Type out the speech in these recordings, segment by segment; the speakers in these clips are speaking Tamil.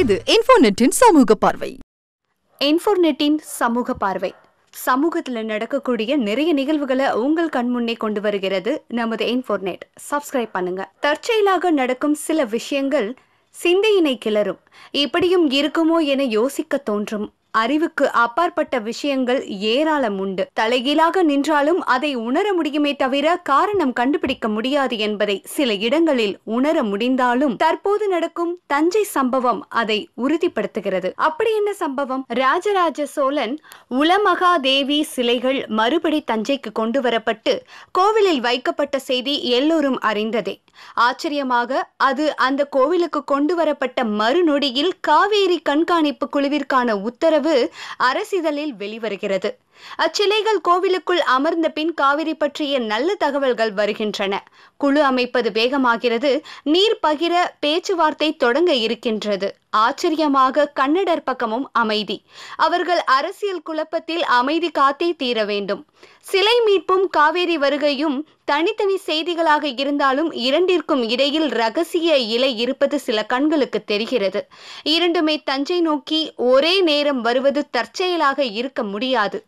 இது இன்ஃபோர்நெட்டின் சமூக பார்வை. இன்ஃபோர்நெட்டின் சமூக பார்வை. சமூகத்தில் நடக்கக்கூடிய நிறைய நிகழ்வுகளை உங்கள் கண் முன்னே கொண்டு வருகிறது நமது இன்ஃபோர்நெட் சப்ஸ்கிரைப் பண்ணுங்க. தற்செயலாக நடக்கும் சில விஷயங்கள் சிந்தையினை கிளறும். இப்படியும் இருக்குமோ என யோசிக்க தோன்றும். அறிவுக்கு அப்பாற்பட்ட விஷயங்கள் ஏராளம் உண்டு. தலைகீழாக நின்றாலும் அதை உணர முடியுமே தவிர காரணம் கண்டுபிடிக்க முடியாது என்பதை சில இடங்களில் உணர முடிந்தாலும் தற்போது நடக்கும் தஞ்சை சம்பவம் அதை உறுதிப்படுத்துகிறது. அப்படி என்ன சம்பவம்? ராஜராஜ சோழன் உலமகாதேவி சிலைகள் மறுபடி தஞ்சைக்கு கொண்டு வரப்பட்டு கோவிலில் வைக்கப்பட்ட செய்தி எல்லோரும் அறிந்ததே. ஆச்சரியமாக அது அந்த கோவிலுக்கு கொண்டு வரப்பட்ட மறுநொடியில் காவேரி கண்காணிப்பு குழுவிற்கான உத்தரவு அரசிதழில் வெளிவருகிறது. அச்சிலைகள் கோவிலுக்குள் அமர்ந்த பின் காவிரி பற்றிய நல்ல தகவல்கள் வருகின்றன. குழு அமைப்பது வேகமாகிறது. நீர் பகிர பேச்சுவார்த்தை தொடங்க இருக்கின்றது. ஆச்சரியமாக கன்னடர் பக்கமும் அமைதி. அவர்கள் அரசியல் குழப்பத்தில் அமைதி காத்தே தீர வேண்டும். சிலை மீட்பும் காவேரி வருகையும் தனித்தனி செய்திகளாக இருந்தாலும் இரண்டிற்கும் இடையில் ரகசிய இலை இருப்பது சில கண்களுக்கு தெரிகிறது. இரண்டுமே தஞ்சை நோக்கி ஒரே நேரம் வருவது தற்செயலாக இருக்க முடியாது.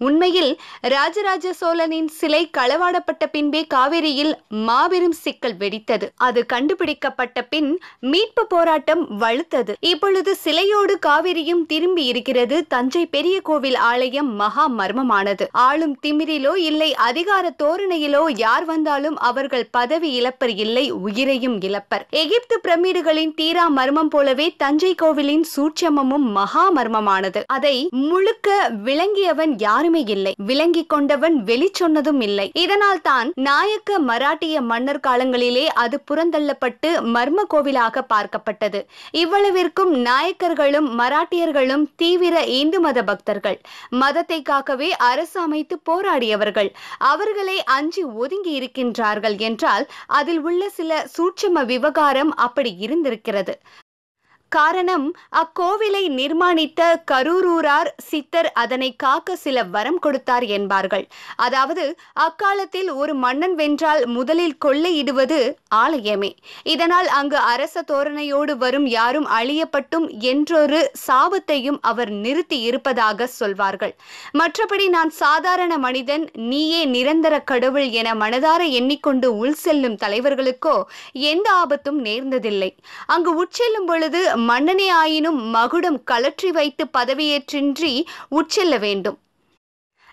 உண்மையில் ராஜராஜ சோழனின் சிலை களவாடப்பட்ட பின்பே காவிரியில் மாபெரும் சிக்கல் வெடித்தது. அது கண்டுபிடிக்கப்பட்ட பின் மீட்பு போராட்டம் வலுத்தது. இப்பொழுது சிலையோடு காவேரியும் திரும்பி இருக்கிறது தஞ்சை பெரிய கோவில் ஆலயம் மகா மர்மமானது. ஆளும் திமிரிலோ இல்லை அதிகார தோரணையிலோ யார் வந்தாலும் அவர்கள் பதவி இழப்பர் இல்லை உயிரையும் இழப்பர். எகிப்து பிரமிடுகளின் தீரா மர்மம் போலவே தஞ்சை கோவிலின் சூட்சமமும் மகா மர்மமானது. அதை முழுக்க விளங்கியவன் யார் தாய்மை இல்லை விளங்கி கொண்டவன் வெளி சொன்னதும் இல்லை. இதனால் தான் நாயக்க மராட்டிய மன்னர் காலங்களிலே அது புறந்தள்ளப்பட்டு மர்ம கோவிலாக பார்க்கப்பட்டது. இவ்வளவிற்கும் நாயக்கர்களும் மராட்டியர்களும் தீவிர இந்து மத பக்தர்கள். மதத்தை காக்கவே அரசு அமைத்து போராடியவர்கள். அவர்களை அஞ்சி ஒதுங்கி இருக்கின்றார்கள் என்றால் அதில் உள்ள சில சூட்சம விவகாரம் அப்படி இருந்திருக்கிறது. காரணம் அக்கோவிலை நிர்மாணித்த கரூரூரார் சித்தர் அதனை காக்க சில வரம் கொடுத்தார் என்பார்கள். அதாவது அக்காலத்தில் ஒரு மன்னன் வென்றால் முதலில் கொள்ளையிடுவது ஆலயமே. இதனால் அங்கு அரச தோரணையோடு வரும் யாரும் அழியப்பட்டும் என்றொரு சாபத்தையும் அவர் நிறுத்தி இருப்பதாக சொல்வார்கள். மற்றபடி நான் சாதாரண மனிதன் நீயே நிரந்தர கடவுள் என மனதார எண்ணிக்கொண்டு உள் செல்லும் தலைவர்களுக்கோ எந்த ஆபத்தும் நேர்ந்ததில்லை. அங்கு உட்செல்லும் பொழுது மன்னனே ஆயினும் மகுடம் கலற்றி வைத்து பதவியேற்றின்றி உட்செல்ல வேண்டும்.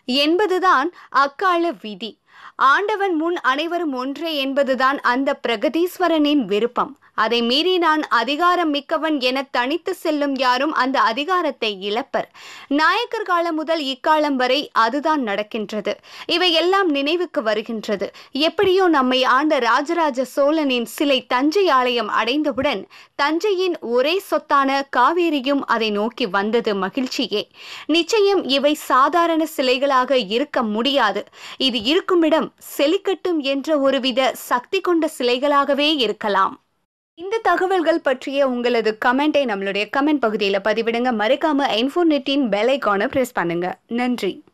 என்பதுதான் அக்கால விதி. ஆண்டவன் முன் அனைவரும் ஒன்றே என்பதுதான் அந்த பிரகதீஸ்வரனின் விருப்பம். அதை மீறி நான் அதிகாரம் மிக்கவன் என தனித்து செல்லும் யாரும் அந்த அதிகாரத்தை இழப்பர். நாயக்கர் காலம் முதல் இக்காலம் வரை அதுதான் நடக்கின்றது. இவை எல்லாம் நினைவுக்கு வருகின்றது. எப்படியோ நம்மை ஆண்ட ராஜராஜ சோழனின் சிலை தஞ்சை ஆலயம் அடைந்தவுடன் தஞ்சையின் ஒரே சொத்தான காவேரியும் அதை நோக்கி வந்தது மகிழ்ச்சியே. நிச்சயம் இவை சாதாரண சிலைகளாக இருக்க முடியாது. இது இருக்கும் இருக்குமிடம் செலிக்கட்டும் என்ற ஒருவித சக்தி கொண்ட சிலைகளாகவே இருக்கலாம். இந்த தகவல்கள் பற்றிய உங்களது கமெண்ட்டை நம்மளுடைய கமெண்ட் பகுதியில் பதிவிடுங்க. மறக்காம இன்ஃபோநெட்டின் பெல் ஐக்கானை ப்ரெஸ் பண்ணுங்க. நன்றி.